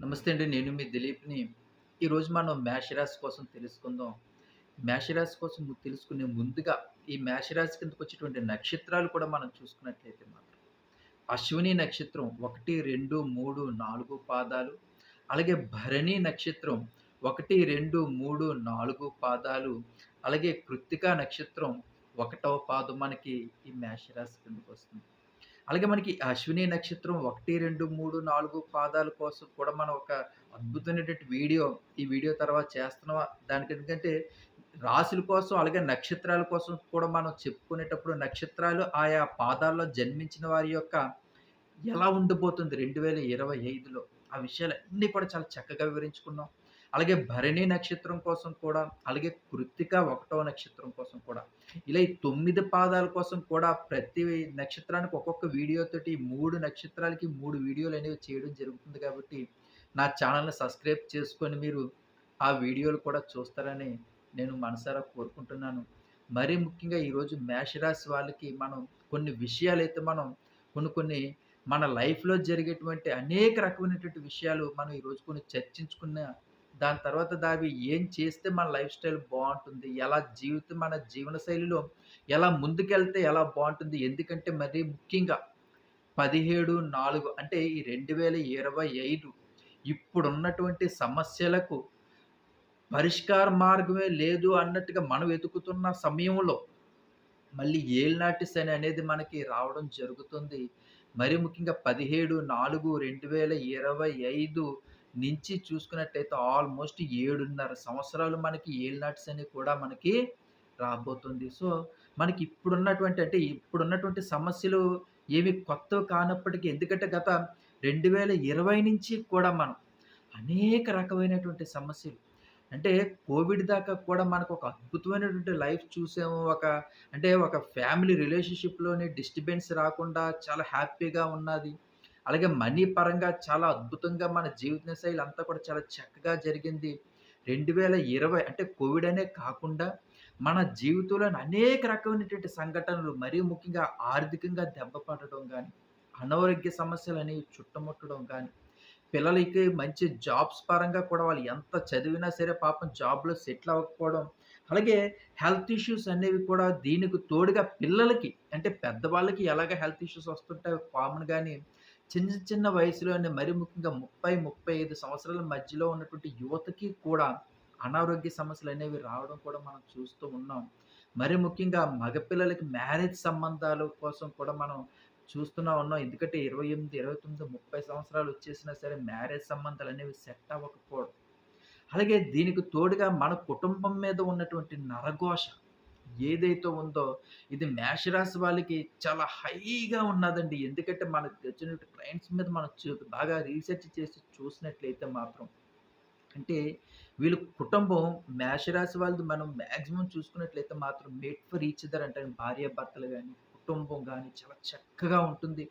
నమస్తే అండి. నేను మీ దిలీప్‌ని. ఈరోజు మనం మేషరాశి కోసం తెలుసుకుందాం. మేషరాశి కోసం తెలుసుకునే ముందుగా ఈ మేషరాశి కిందకొచ్చేటువంటి నక్షత్రాలు కూడా మనం చూసుకున్నట్లయితే మాత్రం అశ్విని నక్షత్రం 1, 2, 3, 4 పాదాలు. అలాగే భరణి నక్షత్రం 1, 2, 3, 4 పాదాలు. అలాగే కృత్తికా నక్షత్రం ఒకటవ పాదం మనకి ఈ మేషరాశి కిందకొస్తుంది. అలాగే మనకి అశ్విని నక్షత్రం 1, 2, 3, 4 పాదాల కోసం కూడా మనం ఒక అద్భుతమైనటువంటి వీడియో ఈ వీడియో తర్వాత చేస్తున్నాం. దానికి ఎందుకంటే రాశుల కోసం అలాగే నక్షత్రాల కోసం కూడా మనం చెప్పుకునేటప్పుడు నక్షత్రాలు ఆయా పాదాల్లో జన్మించిన వారి యొక్క ఎలా ఉండిపోతుంది రెండు వేల ఇరవై ఐదులో ఆ విషయాలన్నీ కూడా చాలా చక్కగా వివరించుకున్నాం. అలాగే భరణి నక్షత్రం కోసం కూడా, అలాగే కృత్తిక ఒకటవ నక్షత్రం కోసం కూడా, ఇలా ఈ తొమ్మిది పాదాల కోసం కూడా ప్రతి నక్షత్రానికి ఒక్కొక్క వీడియోతోటి మూడు నక్షత్రాలకి మూడు వీడియోలు అనేవి చేయడం జరుగుతుంది కాబట్టి, నా ఛానెల్‌ని సబ్స్క్రైబ్ చేసుకొని మీరు ఆ వీడియోలు కూడా చూస్తారని నేను మనసారా కోరుకుంటున్నాను. మరీ ముఖ్యంగా ఈరోజు మేషరాశి వాళ్ళకి మనం కొన్ని విషయాలైతే మనం కొన్ని కొన్ని మన లైఫ్‌లో జరిగేటువంటి అనేక రకమైనటువంటి విషయాలు మనం ఈరోజు కొన్ని చర్చించుకున్న దాని తర్వాత దావి ఏం చేస్తే మన లైఫ్ స్టైల్ బాగుంటుంది ఎలా జీవితం మన జీవన శైలిలో ఎలా ముందుకెళ్తే ఎలా బాగుంటుంది ఎందుకంటే మరీ ముఖ్యంగా 17, 4 అంటే ఈ 2025 ఇప్పుడున్నటువంటి సమస్యలకు పరిష్కార మార్గమే లేదు అన్నట్టుగా మనం వెతుకుతున్న సమయంలో మళ్ళీ ఏళ్ళనాటి శని అనేది మనకి రావడం జరుగుతుంది. మరి ముఖ్యంగా 17, 4, 2025 నుంచి చూసుకున్నట్టయితే ఆల్మోస్ట్ 7.5 సంవత్సరాలు మనకి ఏలినాటి అని కూడా మనకి రాబోతుంది. సో, మనకి ఇప్పుడున్నటువంటి అంటే ఇప్పుడున్నటువంటి సమస్యలు ఏవి కొత్తవి కానప్పటికీ ఎందుకంటే గత 2020 నుంచి కూడా మనం అనేక రకమైనటువంటి సమస్యలు అంటే కోవిడ్ దాకా కూడా మనకు ఒక అద్భుతమైనటువంటి లైఫ్ చూసాము. ఒక అంటే ఒక ఫ్యామిలీ రిలేషన్‌షిప్‌లోని డిస్టర్బెన్స్ రాకుండా చాలా హ్యాపీగా ఉన్నది. అలాగే మనీ పరంగా చాలా అద్భుతంగా మన జీవిత శైలి అంతా కూడా చాలా చక్కగా జరిగింది. 2020 అంటే కోవిడ్ అనే కాకుండా మన జీవితంలోని అనేక రకమైనటువంటి సంఘటనలు మరీ ముఖ్యంగా ఆర్థికంగా దెబ్బపడడం కానీ అనారోగ్య సమస్యలు అనేవి చుట్టుముట్టడం కానీ పిల్లలకి మంచి జాబ్స్ పరంగా కూడా వాళ్ళు ఎంత చదివినా సరే పాపం జాబ్‌లో సెటిల్ అవ్వకపోవడం. అలాగే హెల్త్ ఇష్యూస్ అనేవి కూడా దీనికి తోడుగా పిల్లలకి అంటే పెద్దవాళ్ళకి ఎలాగ హెల్త్ ఇష్యూస్ వస్తుంటాయో కామన్ కానీ చిన్న చిన్న వయసులోనే మరీ ముఖ్యంగా 30, 35 సంవత్సరాల మధ్యలో ఉన్నటువంటి యువతకి కూడా అనారోగ్య సమస్యలు అనేవి రావడం కూడా మనం చూస్తూ ఉన్నాం. మరి ముఖ్యంగా మగపిల్లలకి మ్యారేజ్ సంబంధాల కోసం కూడా మనం చూస్తూనే ఉన్నాం. ఎందుకంటే 28, 29, 30 సంవత్సరాలు వచ్చేసినా సరే మ్యారేజ్ సంబంధాలు అనేవి సెట్ అవ్వకపోవడం. అలాగే దీనికి తోడుగా మన కుటుంబం మీద ఉన్నటువంటి నరఘోష ఏదైతే ఉందో ఇది మేషరాశి వాళ్ళకి చాలా హైగా ఉన్నదండి. ఎందుకంటే మనకు వచ్చిన క్లయింట్స్ మీద మనం బాగా రీసెర్చ్ చేసి చూసినట్లయితే మాత్రం అంటే వీళ్ళు కుటుంబం మేషరాశి వాళ్ళది మనం మాక్సిమం చూసుకున్నట్లయితే మాత్రం మేట్ ఫర్ ఈచ్ అదర్ అంటారు. భార్యాభర్తలు కానీ కుటుంబం కానీ చాలా చక్కగా ఉంటుంది.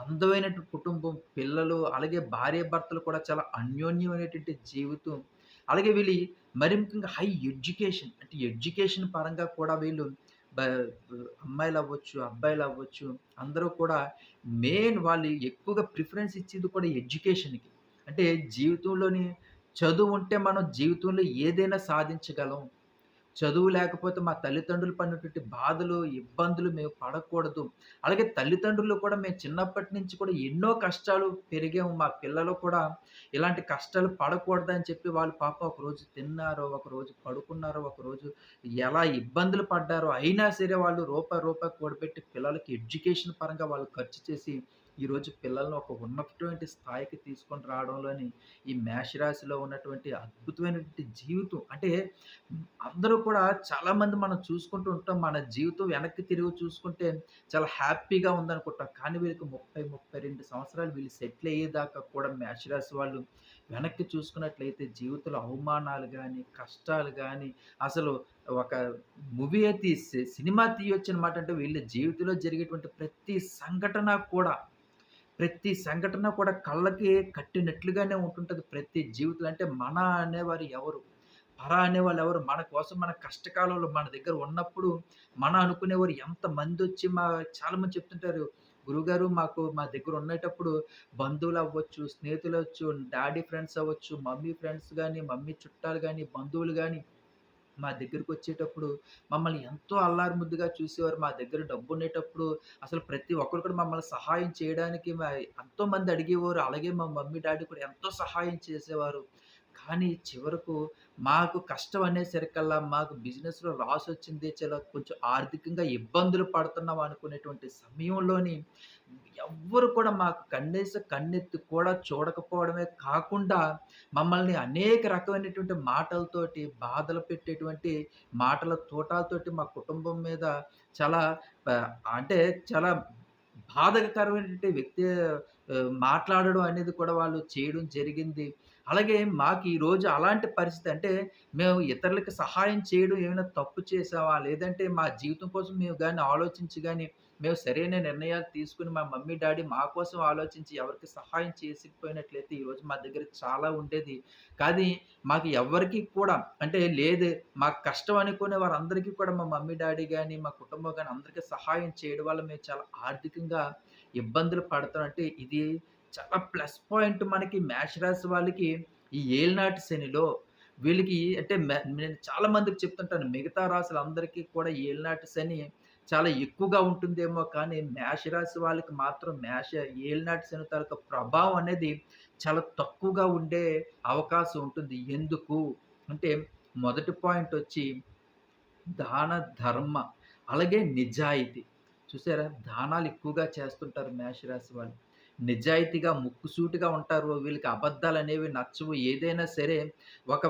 అందమైనటువంటి కుటుంబం, పిల్లలు అలాగే భార్యాభర్తలు కూడా చాలా అన్యోన్యమైనటువంటి జీవితం. అలాగే వీళ్ళు మరి ముఖ్యంగా హై ఎడ్యుకేషన్ అంటే ఎడ్యుకేషన్ పరంగా కూడా వీళ్ళు అమ్మాయిలు అవ్వచ్చు అబ్బాయిలు అవ్వచ్చు అందరూ కూడా మెయిన్ వాళ్ళు ఎక్కువగా ప్రిఫరెన్స్ ఇచ్చేది కూడా ఎడ్యుకేషన్‌కి. అంటే జీవితంలోని చదువుంటే మనం జీవితంలో ఏదైనా సాధించగలం. చదువు లేకపోతే మా తల్లిదండ్రులు పడినటువంటి బాధలు, ఇబ్బందులు మేము పడకూడదు. అలాగే తల్లిదండ్రులు కూడా మేము చిన్నప్పటి నుంచి కూడా ఎన్నో కష్టాలు పెరిగాము. మా పిల్లలు కూడా ఇలాంటి కష్టాలు పడకూడదని చెప్పి వాళ్ళు పాప ఒకరోజు తిన్నారో, ఒకరోజు పడుకున్నారో, ఒకరోజు ఎలా ఇబ్బందులు పడ్డారో అయినా సరే వాళ్ళు రూపాయి, రూపాయి కూడబెట్టి పిల్లలకి ఎడ్యుకేషన్ పరంగా వాళ్ళు ఖర్చు చేసి ఈరోజు పిల్లల్ని ఒక ఉన్నటువంటి స్థాయికి తీసుకొని రావడంలోని ఈ మేషరాశిలో ఉన్నటువంటి అద్భుతమైనటువంటి జీవితం అంటే అందరూ కూడా చాలామంది మనం చూసుకుంటూ ఉంటాం. మన జీవితం వెనక్కి తిరిగి చూసుకుంటే చాలా హ్యాపీగా ఉందనుకుంటాం. కానీ వీళ్ళకి 30, 32 సంవత్సరాలు వీళ్ళు సెటిల్ అయ్యేదాకా కూడా మేషరాశి వాళ్ళు వెనక్కి చూసుకున్నట్లయితే జీవితంలో అవమానాలు కానీ కష్టాలు కానీ అసలు ఒక మూవీ తీసి సినిమా తీయొచ్చు అనమాట అంటే వీళ్ళ జీవితంలో జరిగేటువంటి ప్రతి సంఘటన కూడా ప్రతి సంఘటన కూడా కళ్ళకి కట్టినట్లుగానే ఉంటుంటుంది ప్రతి జీవితంలో అంటే మన అనేవారు ఎవరు? పర అనేవాళ్ళు ఎవరు? మన కోసం మన కష్టకాలంలో మన దగ్గర ఉన్నప్పుడు మన అనుకునేవారు ఎంతమందొచ్చి మా చాలామంది చెప్తుంటారు. గురుగారు మాకు మా దగ్గర ఉండేటప్పుడు స్నేహితులు అవచ్చు డాడీ ఫ్రెండ్స్ అవ్వచ్చు, మమ్మీ ఫ్రెండ్స్ కానీ మమ్మీ చుట్టాలు కానీ బంధువులు కానీ మా దగ్గరకొచ్చేటప్పుడు మమ్మల్ని ఎంతో అల్లారు ముద్దుగా చూసేవారు. మా దగ్గర డబ్బు ఉండేటప్పుడు అసలు ప్రతి ఒక్కరు కూడా మమ్మల్ని సహాయం చేయడానికి ఎంతో ఎంతోమంది అడిగేవారు. అలాగే మా మమ్మీ, డాడీ కూడా ఎంతో సహాయం చేసేవారు. కానీ చివరకు మాకు కష్టం అనేసరికల్లా మాకు బిజినెస్‌లో లాసొచ్చింది. చాలా కొంచెం ఆర్థికంగా ఇబ్బందులు పడుతున్నాం అనుకునేటువంటి సమయంలోని ఎవ్వరు కూడా మాకు కన్నేసి కన్నెత్తి కూడా చూడకపోవడమే కాకుండా మమ్మల్ని అనేక రకమైనటువంటి మాటలతోటి బాధలు పెట్టేటువంటి మాటల తోటాలతోటి మా కుటుంబం మీద చాలా అంటే చాలా బాధాకరమైనటువంటి వ్యక్తి మాట్లాడడం అనేది కూడా వాళ్ళు చేయడం జరిగింది. అలాగే మాకు ఈరోజు అలాంటి పరిస్థితి అంటే మేము ఇతరులకి సహాయం చేయడం ఏమైనా తప్పు చేసావా లేదంటే మా జీవితం కోసం మేము కానీ ఆలోచించి కానీ మేము సరైన నిర్ణయాలు తీసుకొని మా మమ్మీ, డాడీ మా కోసం ఆలోచించి ఎవరికి సహాయం చేసిపోయినట్లయితే ఈరోజు మా దగ్గర చాలా ఉండేది. కానీ మాకు ఎవ్వరికీ కూడా అంటే లేదు మాకు కష్టం అనుకునే వారందరికీ కూడా మా మమ్మీ, డాడీ కానీ మా కుటుంబం కానీ అందరికీ సహాయం చేయడం వల్ల మేము చాలా ఆర్థికంగా ఇబ్బందులు పడుతున్నాం. అంటే ఇది చాలా ప్లస్ పాయింట్ మనకి మేష రాశి వాళ్ళకి ఈ ఏలినాటి శనిలో వీళ్ళకి అంటే నేను చాలా మందికి చెప్తుంటాను. మిగతా రాశులందరికీ కూడా ఏలినాటి శని చాలా ఎక్కువగా ఉంటుందేమో కానీ మేష రాశి వాళ్ళకి మాత్రం మేష ఏలినాటి శని తాలూకా ప్రభావం అనేది చాలా తక్కువగా ఉండే అవకాశం ఉంటుంది. ఎందుకు అంటే మొదటి పాయింట్ వచ్చి దాన ధర్మ అలాగే నిజాయితీ. చూసారా? దానాలు ఎక్కువగా చేస్తుంటారు మేషరాశి వాళ్ళు. నిజాయితీగా ముక్కుసూటిగా ఉంటారు. వీళ్ళకి అబద్ధాలు అనేవి నచ్చవు. ఏదైనా సరే ఒక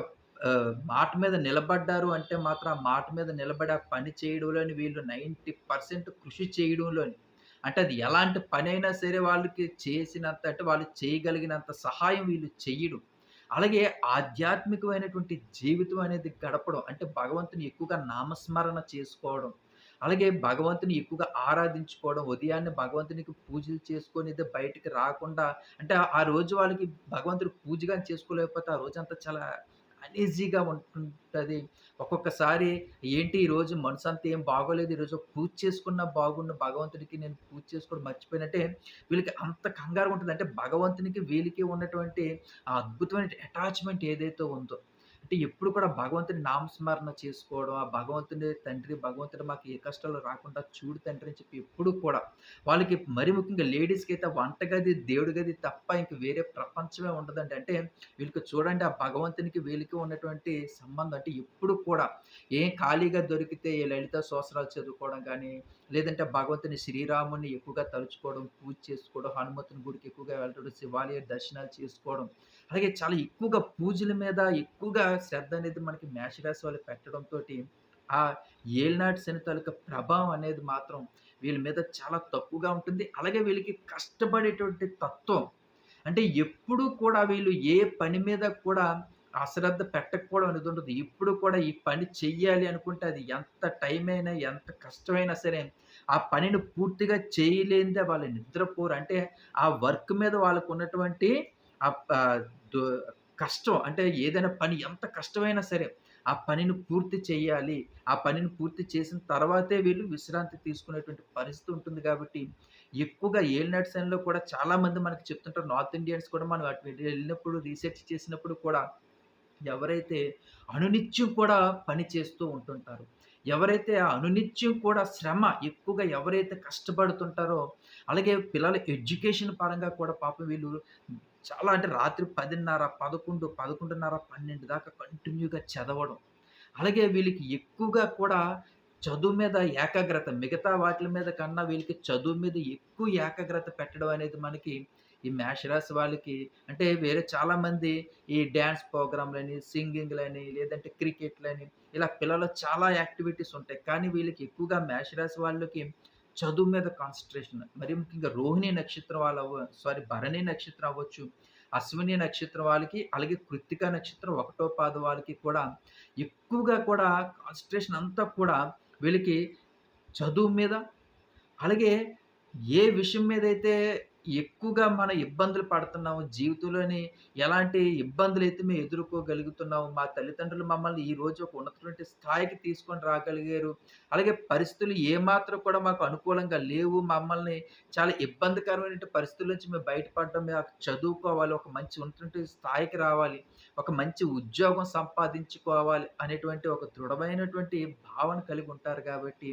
మాట మీద నిలబడ్డారు అంటే మాత్రం ఆ మాట మీద నిలబడి ఆ పని చేయడంలోని వీళ్ళు 90% కృషి చేయడంలోని అంటే అది ఎలాంటి పనైనా సరే వాళ్ళకి చేసినంత అంటే వాళ్ళు చేయగలిగినంత సహాయం వీళ్ళు చేయడం అలాగే ఆధ్యాత్మికమైనటువంటి జీవితం అనేది గడపడం. అంటే భగవంతుని ఎక్కువగా నామస్మరణ చేసుకోవడం. అలాగే భగవంతుని ఎక్కువగా ఆరాధించుకోవడం. ఉదయాన్నే భగవంతునికి పూజలు చేసుకొని ఇది బయటికి రాకుండా అంటే ఆ రోజు వాళ్ళకి భగవంతుని పూజగా చేసుకోలేకపోతే ఆ రోజంతా చాలా అనీజీగా ఉంటుంటది. ఒక్కొక్కసారి ఏంటి ఈరోజు మనసంతా ఏం బాగోలేదు. ఈరోజు పూజ చేసుకున్నా బాగున్న భగవంతుడికి నేను పూజ చేసుకోవడం మర్చిపోయినట్టే వీళ్ళకి అంత కంగారు ఉంటుంది అంటే భగవంతునికి వీళ్ళకి ఉన్నటువంటి ఆ అద్భుతమైన అటాచ్‌మెంట్ ఏదైతే ఉందో అంటే ఎప్పుడు కూడా భగవంతుని నామస్మరణ చేసుకోవడం, ఆ భగవంతుని తండ్రి, భగవంతుడు మాకు ఏ కష్టాలు రాకుండా చూడు తండ్రి అని చెప్పి ఎప్పుడు కూడా వాళ్ళకి మరి ముఖ్యంగా లేడీస్కి అయితే వంటగది, దేవుడి గది తప్ప ఇంక వేరే ప్రపంచమే ఉండదండి. అంటే వీళ్ళకి చూడండి ఆ భగవంతునికి వీళ్ళకి ఉన్నటువంటి సంబంధం అంటే ఎప్పుడు కూడా ఏం ఖాళీగా దొరికితే ఈ లలిత సోసరాలు చదువుకోవడం కానీ లేదంటే భగవంతుని శ్రీరాముని ఎక్కువగా తలుచుకోవడం, పూజ చేసుకోవడం, హనుమంతుని గుడికి ఎక్కువగా వెళ్ళడం, శివాలయ దర్శనాలు చేసుకోవడం. అలాగే చాలా ఎక్కువగా పూజల మీద ఎక్కువగా శ్రద్ధ అనేది మనకి మేషరాశి వాళ్ళు పెట్టడంతో ఆ ఏలినాటి శని తాలూకా ప్రభావం అనేది మాత్రం వీళ్ళ మీద చాలా తక్కువగా ఉంటుంది. అలాగే వీళ్ళకి కష్టపడేటువంటి తత్వం. అంటే ఎప్పుడూ కూడా వీళ్ళు ఏ పని మీద కూడా అశ్రద్ధ పెట్టకపోవడం అనేది ఉండదు. ఎప్పుడు కూడా ఈ పని చెయ్యాలి అనుకుంటే అది ఎంత టైం అయినా ఎంత కష్టమైనా సరే ఆ పనిని పూర్తిగా చేయలేనిదే వాళ్ళు నిద్రపోరు. అంటే ఆ వర్క్ మీద వాళ్ళకు ఉన్నటువంటి ఆ కష్టం అంటే ఏదైనా పని ఎంత కష్టమైనా సరే, ఆ పనిని పూర్తి చేయాలి. ఆ పనిని పూర్తి చేసిన తర్వాతే వీళ్ళు విశ్రాంతి తీసుకునేటువంటి పరిస్థితి ఉంటుంది కాబట్టి, ఎక్కువగా ఏలినాటి శనిలో కూడా చాలామంది మనకి చెప్తుంటారు. నార్త్ ఇండియన్స్ కూడా మనం అటు వెళ్ళినప్పుడు రీసెర్చ్ చేసినప్పుడు కూడా ఎవరైతే అనునిత్యం కూడా పని చేస్తూ ఉంటుంటారు ఎవరైతే ఆ అనునిత్యం కూడా శ్రమ ఎక్కువగా ఎవరైతే కష్టపడుతుంటారో, అలాగే పిల్లల ఎడ్యుకేషన్ పరంగా కూడా పాపం వీళ్ళు చాలా అంటే రాత్రి 10:30, 11, 11:30, 12 దాకా కంటిన్యూగా చదవడం. అలాగే వీళ్ళకి ఎక్కువగా కూడా చదువు మీద ఏకాగ్రత మిగతా వాటిల మీద కన్నా వీళ్ళకి చదువు మీద ఎక్కువ ఏకాగ్రత పెట్టడం అనేది మనకి ఈ మేషరాశి వాళ్ళకి అంటే వేరే చాలామంది ఈ డ్యాన్స్ ప్రోగ్రాంలని సింగింగ్‌లని లేదంటే క్రికెట్‌లని ఇలా పిల్లలు చాలా యాక్టివిటీస్ ఉంటాయి. కానీ వీళ్ళకి ఎక్కువగా మేషరాశి వాళ్ళకి చదువు మీద కాన్సన్ట్రేషన్ మరి ముఖ్యంగా రోహిణి నక్షత్రం వాళ్ళు సారీ భరణి నక్షత్రం అవ్వచ్చు, అశ్విని నక్షత్రం వాళ్ళకి, అలాగే కృత్తిక నక్షత్రం ఒకటో పాద వాళ్ళకి కూడా ఎక్కువగా కూడా కాన్సన్ట్రేషన్ అంతా కూడా వీళ్ళకి చదువు మీద, అలాగే ఏ విషయం మీద అయితే ఎక్కువగా మనం ఇబ్బందులు పడుతున్నాము. జీవితంలోని ఎలాంటి ఇబ్బందులు అయితే మేము ఎదుర్కోగలుగుతున్నాము. మా తల్లిదండ్రులు మమ్మల్ని ఈ రోజు ఒక ఉన్నటువంటి స్థాయికి తీసుకొని రాగలిగారు. అలాగే పరిస్థితులు ఏమాత్రం కూడా మాకు అనుకూలంగా లేవు. మమ్మల్ని చాలా ఇబ్బందికరమైన పరిస్థితుల నుంచి మేము బయటపడడం, మేము చదువుకోవాలి, ఒక మంచి ఉన్నటువంటి స్థాయికి రావాలి, ఒక మంచి ఉద్యోగం సంపాదించుకోవాలి అనేటువంటి ఒక దృఢమైనటువంటి భావన కలిగి ఉంటారు కాబట్టి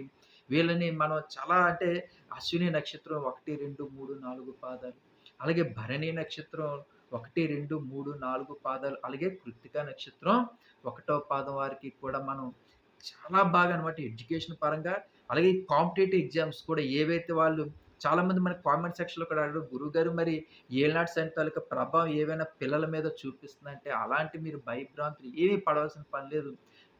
వీళ్ళని మనం చాలా అంటే అశ్విని నక్షత్రం 1, 2, 3, 4 పాదాలు. అలాగే భరణి నక్షత్రం 1, 2, 3, 4 పాదాలు. అలాగే కృత్తిక నక్షత్రం ఒకటో పాదం వారికి కూడా మనం చాలా బాగా అనమాట ఎడ్యుకేషన్ పరంగా అలాగే కాంపిటేటివ్ ఎగ్జామ్స్ కూడా ఏవైతే వాళ్ళు చాలామంది మనకి కామెంట్ సెక్షన్‌లో కూడా అడిగారు, గురుగారు మరి ఏలినాటి సైన్ తాలూకా ప్రభావం ఏవైనా పిల్లల మీద చూపిస్తుందంటే" అలాంటి మీరు భయభ్రాంతులు ఏమీ పడవలసిన పని లేదు.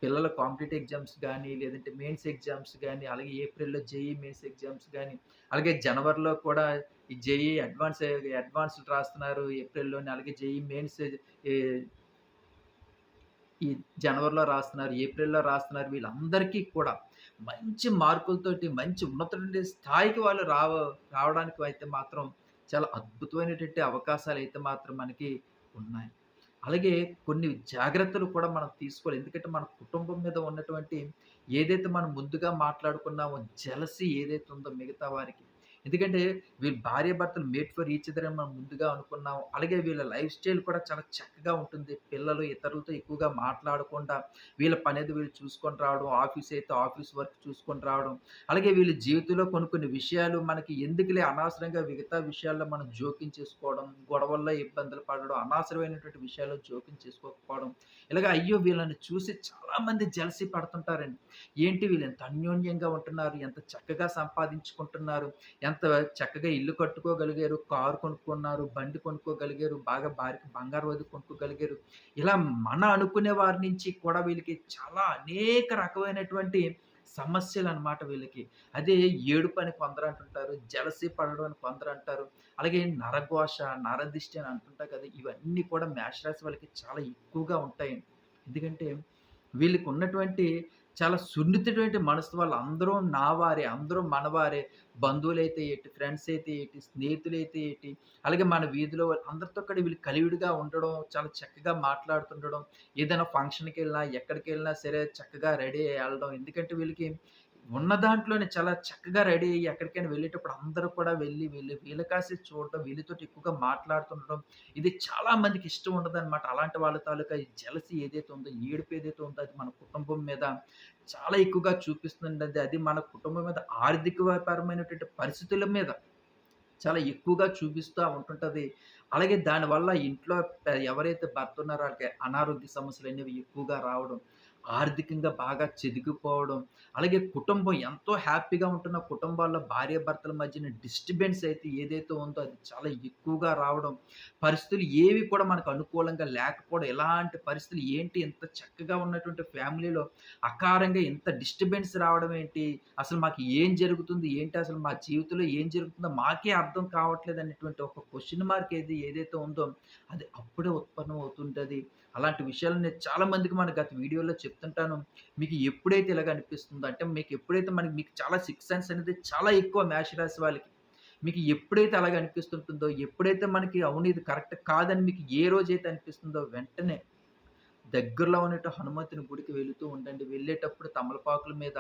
పిల్లల కాంపిటేటివ్ ఎగ్జామ్స్ కానీ లేదంటే మెయిన్స్ ఎగ్జామ్స్ కానీ అలాగే ఏప్రిల్‌లో జేఈ మెయిన్స్ ఎగ్జామ్స్ కానీ అలాగే జనవరిలో కూడా ఈ జేఈ అడ్వాన్స్ అడ్వాన్స్ రాస్తున్నారు ఏప్రిల్‌లోనే. అలాగే జేఈ మెయిన్స్ ఈ జనవరిలో రాస్తున్నారు, ఏప్రిల్‌లో రాస్తున్నారు. వీళ్ళందరికీ కూడా మంచి మార్కులతోటి మంచి ఉన్నతమైన స్థాయికి వాళ్ళు రావ రావడానికి అయితే మాత్రం చాలా అద్భుతమైనటువంటి అవకాశాలు అయితే మాత్రం మనకి ఉన్నాయి. అలాగే కొన్ని జాగ్రత్తలు కూడా మనం తీసుకోవాలి. ఎందుకంటే మన కుటుంబం మీద ఉన్నటువంటి ఏదైతే మనం ముందుగా మాట్లాడుకున్నామో జలసి ఏదైతే ఉందో మిగతా వారికి. ఎందుకంటే వీళ్ళు భార్యాభర్తలు మేట్ ఫర్ ఈచ్ ఇద్దరే మనం ముందుగా అనుకున్నాం. అలాగే వీళ్ళ లైఫ్ స్టైల్ కూడా చాలా చక్కగా ఉంటుంది. పిల్లలు ఇతరులతో ఎక్కువగా మాట్లాడకుండా వీళ్ళ పనేదో వీళ్ళు చూసుకొని రావడం, ఆఫీస్ అయితే ఆఫీస్ వర్క్ చూసుకొని రావడం. అలాగే వీళ్ళ జీవితంలో కొన్ని కొన్ని విషయాలు మనకి ఎందుకులే అనవసరంగా మిగతా విషయాల్లో మనం జోక్యం చేసుకోవడం, గొడవల్లో ఇబ్బందులు పడడం, అనవసరమైనటువంటి విషయాల్లో జోక్యం చేసుకోకపోవడం. ఇలాగ అయ్యో! వీళ్ళని చూసి చాలామంది జలసి పడుతుంటారండి. ఏంటి వీళ్ళు ఎంత అన్యోన్యంగా ఉంటున్నారు, ఎంత చక్కగా సంపాదించుకుంటున్నారు, ఎంత చక్కగా ఇల్లు కట్టుకోగలిగారు, కారు కొనుక్కున్నారు, బండి కొనుక్కోగలిగారు, బాగా భార్యకి బంగారం వది కొనుక్కోగలిగారు. ఇలా మన అనుకునే వారి నుంచి కూడా వీళ్ళకి చాలా అనేక రకమైనటువంటి సమస్యలు అనమాట వీళ్ళకి. అదే ఏడుపని కొందరు అంటుంటారు. జలసి పడడం అని కొందరు అంటారు. అలాగే నరఘోష, నరదిష్టి అని అంటుంటారు కదా! ఇవన్నీ కూడా మేషరాశి వాళ్ళకి చాలా ఎక్కువగా ఉంటాయండి. ఎందుకంటే వీళ్ళకున్నటువంటి చాలా సున్నితటువంటి మనసు వాళ్ళందరూ నా వారే, అందరూ మనవారే. బంధువులైతే ఏంటి ఫ్రెండ్స్ అయితే ఏంటి స్నేహితులైతే ఏంటి అలాగే మన వీధిలో వాళ్ళు అందరితో కూడా వీళ్ళు కలివిడిగా ఉండడం, చాలా చక్కగా మాట్లాడుతుండడం, ఏదైనా ఫంక్షన్కి వెళ్ళినా ఎక్కడికెళ్ళినా సరే చక్కగా రెడీ అయ్యి ఎందుకంటే వీళ్ళకి ఉన్న దాంట్లోనే చాలా చక్కగా రెడీ అయ్యి ఎక్కడికైనా వెళ్ళేటప్పుడు అందరూ కూడా వెళ్ళి వెళ్ళి వీళ్ళ కాసి చూడడం, వీళ్ళతోటి ఎక్కువగా మాట్లాడుతుండడం. ఇది చాలా మందికి ఇష్టం ఉండదనమాట. అలాంటి వాళ్ళ తాలూకా జలసి ఏదైతే ఉందో, ఏడుపు ఏదైతే ఉందో అది మన కుటుంబం మీద చాలా ఎక్కువగా చూపిస్తుందండి. అది మన కుటుంబం మీద ఆర్థిక పరమైనటువంటి పరిస్థితుల మీద చాలా ఎక్కువగా చూపిస్తూ ఉంటుంటుంది అలాగే దానివల్ల ఇంట్లో ఎవరైతే భర్త ఉన్నారో అనారోగ్య అనారోగ్య సమస్యలనేవి ఎక్కువగా రావడం, ఆర్థికంగా బాగా చెదిగిపోవడం అలాగే కుటుంబం ఎంతో హ్యాపీగా ఉంటున్న కుటుంబాల్లో భార్యాభర్తల మధ్యన డిస్టర్బెన్స్ అయితే ఏదైతే ఉందో అది చాలా ఎక్కువగా రావడం, పరిస్థితులు ఏవి కూడా మనకు అనుకూలంగా లేకపోవడం, ఎలాంటి పరిస్థితులు ఏంటి ఇంత చక్కగా ఉన్నటువంటి ఫ్యామిలీలో అకారంగా ఇంత డిస్టర్బెన్స్ రావడం ఏంటి? అసలు మాకు ఏం జరుగుతుంది? ఏంటి అసలు మా జీవితంలో ఏం జరుగుతుందో మాకే అర్థం కావట్లేదు అనేటువంటి ఒక క్వశ్చన్ మార్క్ ఏది ఏదైతే ఉందో అది అప్పుడే ఉత్పన్నం అవుతుంటుంది అలాంటి విషయాలు నేను చాలా మందికి మన గత వీడియోలో చెప్తుంటాను. మీకు ఎప్పుడైతే ఇలాగ అనిపిస్తుందో అంటే మీకు ఎప్పుడైతే మనకి మీకు చాలా సిక్స్ సెన్స్ అనేది చాలా ఎక్కువ మేషరాశి వాళ్ళకి. మీకు ఎప్పుడైతే అలాగ అనిపిస్తుంటుందో, ఎప్పుడైతే మనకి అవును ఇది కరెక్ట్ కాదని మీకు ఏ రోజైతే అనిపిస్తుందో వెంటనే దగ్గరలో ఉన్నట్టు హనుమంతుని గుడికి వెళుతూ ఉండండి. వెళ్ళేటప్పుడు తమలపాకుల మీద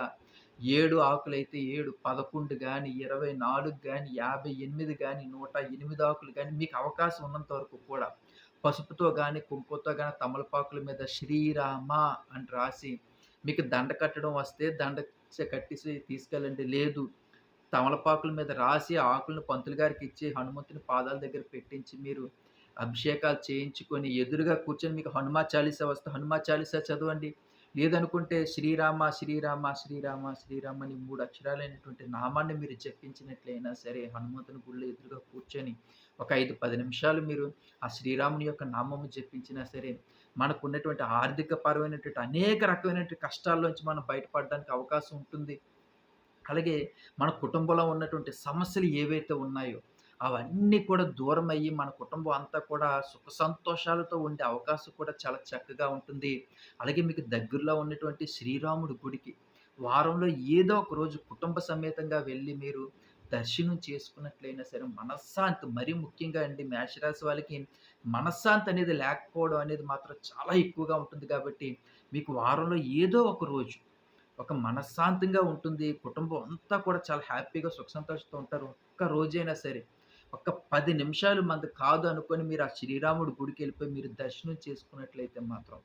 7 ఆకులైతే 7, 11 గాని, 24 గాని, 58 గాని, 108 ఆకులు కానీ మీకు అవకాశం ఉన్నంత వరకు కూడా పసుపుతో కాని కుంకుమతో కానీ తమలపాకుల మీద శ్రీరామ అని రాసి మీకు దండ కట్టడం వస్తే దండ కట్టేసి తీసుకెళ్ళండి. లేదు తమలపాకుల మీద రాసి ఆకులను పంతులు గారికిచ్చి హనుమంతుని పాదాల దగ్గర పెట్టించి మీరు అభిషేకాలు చేయించుకొని ఎదురుగా కూర్చొని మీకు హనుమా చాలీసా వస్తే హనుమా చాలీసా చదవండి. లేదనుకుంటే శ్రీరామ, శ్రీరామ, శ్రీరామ, శ్రీరామ అని మూడు అక్షరాలైనటువంటి నామాన్ని మీరు జపించినట్లయినా సరే హనుమంతుని గుడిలో ఎదురుగా కూర్చొని ఒక 5, 10 నిమిషాలు మీరు ఆ శ్రీరాముని యొక్క నామము జపించినా సరే మనకున్నటువంటి ఆర్థిక పరమైనటువంటి అనేక రకమైనటువంటి కష్టాల్లోంచి మనం బయటపడడానికి అవకాశం ఉంటుంది. అలాగే మన కుటుంబంలో ఉన్నటువంటి సమస్యలు ఏవైతే ఉన్నాయో అవన్నీ కూడా దూరం అయ్యి మన కుటుంబం అంతా కూడా సుఖ సంతోషాలతో ఉండే అవకాశం కూడా చాలా చక్కగా ఉంటుంది. అలాగే మీకు దగ్గరలో ఉన్నటువంటి శ్రీరాముడి గుడికి వారంలో ఏదో ఒక రోజు కుటుంబ సమేతంగా వెళ్ళి మీరు దర్శనం చేసుకున్నట్లయినా సరే మనశ్శాంతి మరీ ముఖ్యంగా అండి మేషరాశి వాళ్ళకి మనశ్శాంతి అనేది లేకపోవడం అనేది మాత్రం చాలా ఎక్కువగా ఉంటుంది కాబట్టి మీకు వారంలో ఏదో ఒక రోజు ఒక మనశ్శాంతంగా ఉంటుంది. కుటుంబం అంతా కూడా చాలా హ్యాపీగా సుఖ సంతోషంతో ఉంటారు. ఒక్క రోజైనా సరే, ఒక్క పది నిమిషాలు మంది కాదు అనుకొని మీరు ఆ శ్రీరాముడి గుడికెళ్ళిపోయి మీరు దర్శనం చేసుకున్నట్లయితే మాత్రం,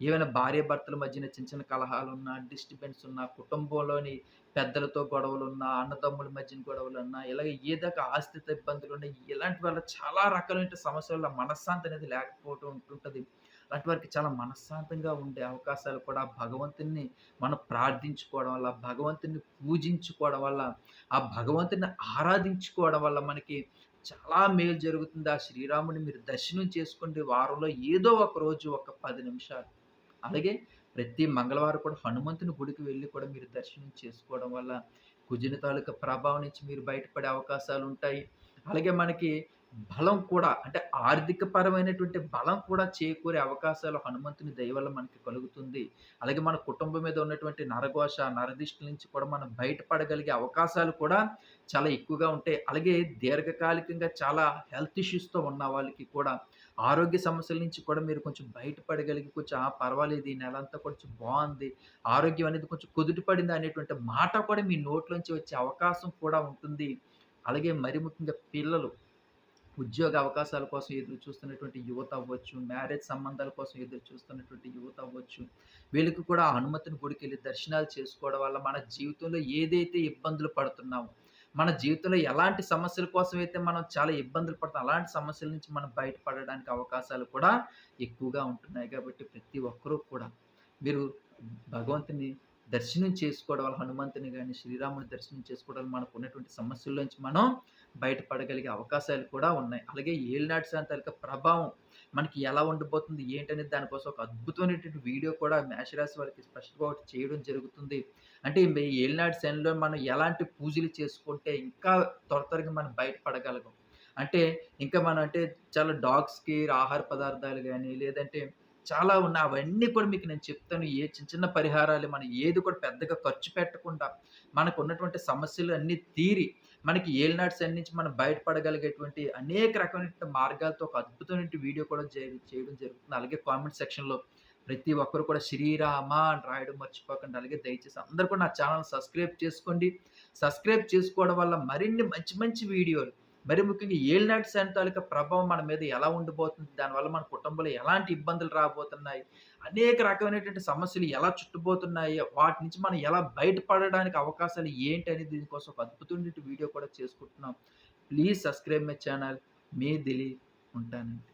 ఏవైనా భార్యాభర్తల మధ్యన చిన్న చిన్న కలహాలు ఉన్నా డిస్టర్బెన్స్ ఉన్నా, కుటుంబంలోని పెద్దలతో గొడవలు ఉన్నా అన్నదమ్ముల మధ్యన గొడవలు ఉన్నా ఇలాగ ఏదో ఒక ఇబ్బందులు ఇబ్బందులున్నా, ఇలాంటి వల్ల చాలా రకాలైన సమస్యల వల్ల మనశ్శాంతి అనేది లేకపోవటం ఉంటుంటుంది అలాంటి వారికి చాలా మనశ్శాంతంగా ఉండే అవకాశాలు కూడా భగవంతుడిని మనం ప్రార్థించుకోవడం వల్ల, భగవంతుడిని పూజించుకోవడం వల్ల, ఆ భగవంతుని ఆరాధించుకోవడం వల్ల మనకి చాలా మేలు జరుగుతుంది. ఆ శ్రీరాముని మీరు దర్శనం చేసుకోండి. వారంలో ఏదో ఒక రోజు ఒక పది నిమిషాలు. అలాగే ప్రతి మంగళవారం కూడా హనుమంతుని గుడికి వెళ్ళి కూడా మీరు దర్శనం చేసుకోవడం వల్ల కుజిన తాలూకా ప్రభావం నుంచి మీరు బయటపడే అవకాశాలు ఉంటాయి అలాగే మనకి బలం కూడా అంటే ఆర్థిక పరమైనటువంటి బలం కూడా చేకూరే అవకాశాలు హనుమంతుని దయ వల్ల మనకి కలుగుతుంది. అలాగే మన కుటుంబం మీద ఉన్నటువంటి నరఘోష, నరదిష్టి నుంచి కూడా మనం బయటపడగలిగే అవకాశాలు కూడా చాలా ఎక్కువగా ఉంటాయి. అలాగే దీర్ఘకాలికంగా చాలా హెల్త్ ఇష్యూస్‌తో ఉన్న వాళ్ళకి కూడా ఆరోగ్య సమస్యల నుంచి కూడా మీరు కొంచెం బయటపడగలిగి కొంచెం ఆ! పర్వాలేదు ఈ నెలంతా కొంచెం బాగుంది ఆరోగ్యం అనేది కొంచెం కుదుటపడింది అనేటువంటి మాట కూడా మీ నోట్లోంచి వచ్చే అవకాశం కూడా ఉంటుంది. అలాగే మరి ముఖ్యంగా పిల్లలు ఉద్యోగ అవకాశాల కోసం ఎదురు చూస్తున్నటువంటి యువత అవ్వచ్చు, మ్యారేజ్ సంబంధాల కోసం ఎదురు చూస్తున్నటువంటి యువత అవ్వచ్చు. వీళ్ళకి కూడా ఆ గుడికి గుడికెళ్ళి దర్శనాలు చేసుకోవడం వల్ల మన జీవితంలో ఏదైతే ఇబ్బందులు పడుతున్నామో, మన జీవితంలో ఎలాంటి సమస్యల కోసం అయితే మనం చాలా ఇబ్బందులు పడుతున్నాం, అలాంటి సమస్యల నుంచి మనం బయటపడడానికి అవకాశాలు కూడా ఎక్కువగా ఉంటున్నాయి. కాబట్టి ప్రతి ఒక్కరూ కూడా మీరు భగవంతుని దర్శనం చేసుకోవడం వల్ల హనుమంతుని కానీ శ్రీరాముని దర్శనం చేసుకోవడం వల్ల సమస్యల నుంచి మనం బయటపడగలిగే అవకాశాలు కూడా ఉన్నాయి. అలాగే ఏలినాటి శాంతి ప్రభావం మనకి ఎలా ఉండబోతుంది, ఏంటనేది దానికోసం ఒక అద్భుతమైనటువంటి వీడియో కూడా మేషరాశి వారికి స్పష్టంగా ఒకటి చేయడం జరుగుతుంది. అంటే ఈ ఏలినాటి శనిలో మనం ఎలాంటి పూజలు చేసుకుంటే ఇంకా త్వర త్వరగా మనం బయటపడగలం. అంటే ఇంకా మనం అంటే చాలా డాగ్స్‌కి ఆహార పదార్థాలు కానీ లేదంటే చాలా ఉన్నాయి. అవన్నీ కూడా మీకు నేను చెప్తాను. ఏ చిన్న చిన్న పరిహారాలు మనం ఏది కూడా పెద్దగా ఖర్చు పెట్టకుండా మనకున్నటువంటి సమస్యలు అన్నీ తీరి మనకి ఏలినాటి సైడ్ నుంచి మనం బయటపడగలిగేటువంటి అనేక రకమైనటువంటి మార్గాలతో ఒక అద్భుతమైన వీడియో కూడా చేయడం జరుగుతుంది. అలాగే కామెంట్ సెక్షన్‌లో ప్రతి ఒక్కరు కూడా శ్రీరామ అని రాయడం మర్చిపోకండి. అలాగే దయచేసి అందరూ కూడా నా ఛానల్ సబ్స్క్రైబ్ చేసుకోండి. సబ్స్క్రైబ్ చేసుకోవడం వల్ల మరిన్ని మంచి మంచి వీడియోలు మరి ముఖ్యంగా ఏలినాటి శని తాలూకా ప్రభావం మన మీద ఎలా ఉండిపోతుంది దానివల్ల మన కుటుంబంలో ఎలాంటి ఇబ్బందులు రాబోతున్నాయి? అనేక రకమైనటువంటి సమస్యలు ఎలా చుట్టుబోతున్నాయి? వాటి నుంచి మనం ఎలా బయటపడడానికి అవకాశాలు ఏంటి అనేది దీనికోసం ఒక అద్భుతమైన వీడియో కూడా చేసుకుంటున్నాం. Please subscribe my channel. మీ దిలీ ఉంటానండి.